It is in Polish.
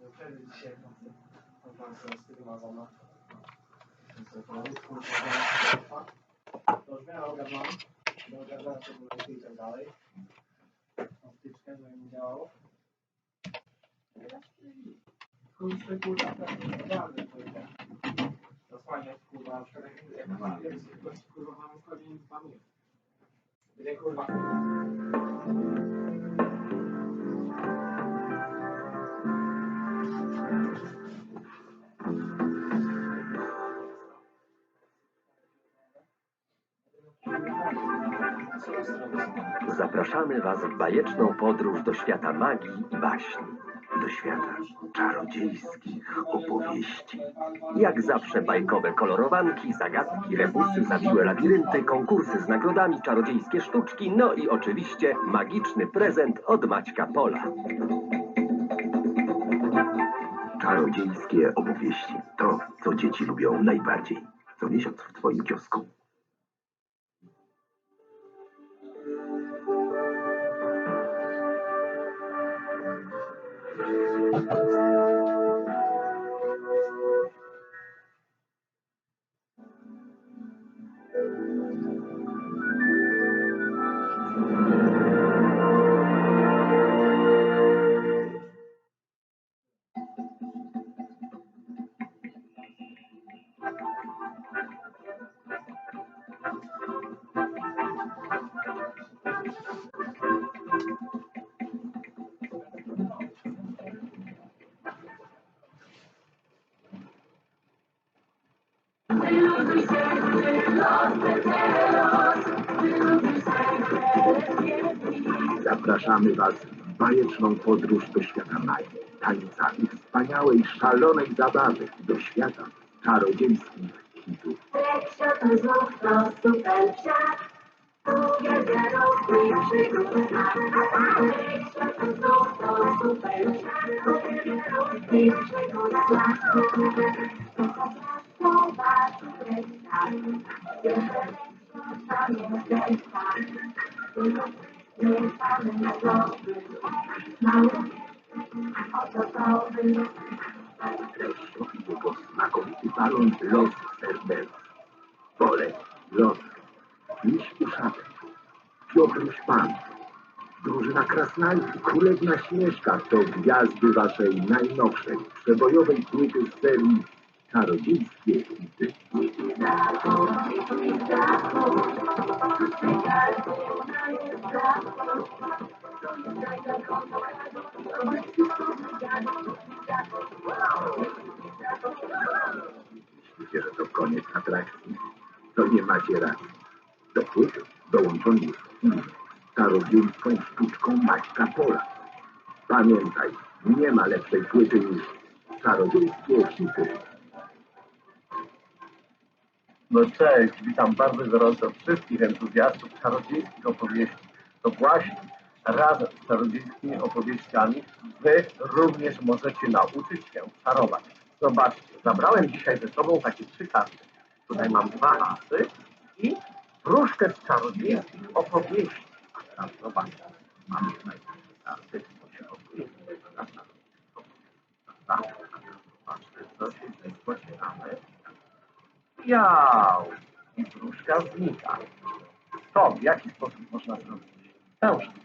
To już miałem ogarnąć. Do ogarnąłem tego lepiej i tak dalej. Na styczkę, żeby nie działało. Kurwa, tak naprawdę to idę. Zasłaniać, kurwa, na przykład jak, jak kurwa mamy wchodzić z. Gdzie kurwa. Zapraszamy Was w bajeczną podróż do świata magii i baśni, do świata czarodziejskich opowieści. Jak zawsze bajkowe kolorowanki, zagadki, rebusy, zawiłe labirynty, konkursy z nagrodami, czarodziejskie sztuczki, no i oczywiście magiczny prezent od Maćka Pola. Czarodziejskie opowieści. To, co dzieci lubią najbardziej. Co miesiąc w Twoim kiosku. Zapraszamy Was w bajeczną podróż do świata magii, tańca i wspaniałej, szalonej zabawy do świata czarodziejskich rozwój przygód przygód. Królewna Śnieżka to gwiazdy waszej najnowszej, przebojowej płyty z serii Czarodziejskie hity. Myślicie, że to koniec atrakcji? To nie macie racji. Do płyty dołączony jest film z czarodziejską sztuczką Maćka Pola. Pamiętaj, nie ma lepszej płyty niż czarodziejskie hity. No cześć, witam bardzo gorąco wszystkich entuzjastów czarodziejskich opowieści. To właśnie razem z czarodziejskimi opowieściami wy również możecie nauczyć się czarować. Zobaczcie, zabrałem dzisiaj ze sobą takie trzy karty. Tutaj mam dwa asy i wróżkę z czarodziejskich opowieści. A teraz zobaczcie, mamy tutaj karty, się okuje. Zobaczcie, co się tutaj. Miał! I wróżka znika. To w jaki sposób można zrobić sztukę?